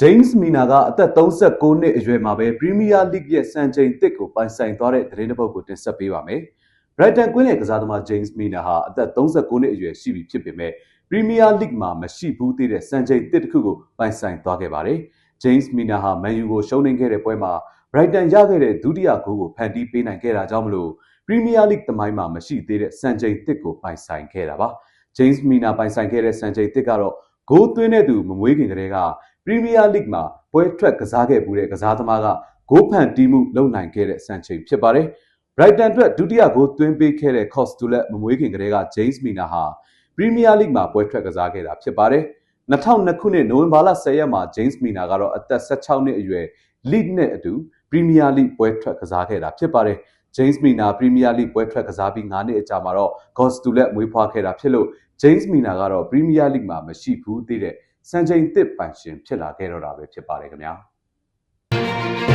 ဂျိမ်းစ်မီနာကအသက်39နှစ်အရွယ်မှာပဲပရီးမီးယားလိဂ်ရဲ့စံချိန်သစ်ကိုပိုင်ဆိုင်သွားတဲ့သတင်းတစ်ပုဒ်ကိုတင်ဆက်ပေးပါမယ်။ Brighton ကွင်းလယ်ကစားသမားဂျိမ်းစ်မီနာဟာအသက်39နှစ်အရွယ်ရှိပြီဖြစ်ပေမဲ့ပရီးမီးယားလိဂ်မှာမရှိဘူးသေးတဲ့စံချိန်သစ်တစ်ခုကိုပိုင်ဆိုင်သွားခဲ့ပါတယ်။ဂျိမ်းစ်မီနာဟာမန်ယူကိုရှုံးနိမ့်ခဲ့တဲ့ပွဲမှာ Brighton ရခဲ့တဲ့ဒုတိယဂိုးကိုဖန်တီးပေးနိုင်ခဲ့တာကြောင့်မလို့ပရီးမီးယားလိဂ်သမိုင်းမှာမရှိသေးတဲ့စံချိန်သစ်ကိုပိုင်ဆိုင်ခဲ့တာပါ။ဂျိမ်းစ်မီနာပိုင်ဆိုင်ခဲ့တဲ့စံချိန်သစ်ကတော့ဂိုးသွင်းတဲ့သူမမွေးခင်ကတည်းက ပရီးမီးယားလိဂ်မှာပွဲထွက်ကစားခဲ့မှုတဲ့ကစားသမားကဂိုးဖန်တီးမှုလုပ်နိုင်ခဲ့တဲ့စံချိန်ဖြစ်ပါတယ်။ Brighton အတွက်ဒုတိယဂိုးသွင်းပေးခဲ့တဲ့ Costulette မမွေးခင်ကတည်းက James Mina ဟာပရီးမီးယားလိဂ်မှာပွဲထွက်ကစားခဲ့တာဖြစ်ပါတယ်။2002ခုနှစ်နိုဝင်ဘာလ10ရက်မှာ James Mina ကတော့အသက်16နှစ်အရွယ် Leeds နဲ့အတူပရီးမီးယားလိဂ်ပွဲထွက်ကစားခဲ့တာဖြစ်ပါတယ်။ James Mina ပရီးမီးယားလိဂ်ပွဲထွက်ကစားပြီး9နှစ်အကြာမှာတော့ Costulette မွေးဖွားခဲ့တာဖြစ်လို့ James Mina ကတော့ပရီးမီးယားလိဂ်မှာမရှိဘူးသေးတဲ့စံချိန်သစ်ပိုင်ရှင်ဖြစ်လာခဲ့တော့တာပဲဖြစ်ပါတယ်ခင်ဗျာ။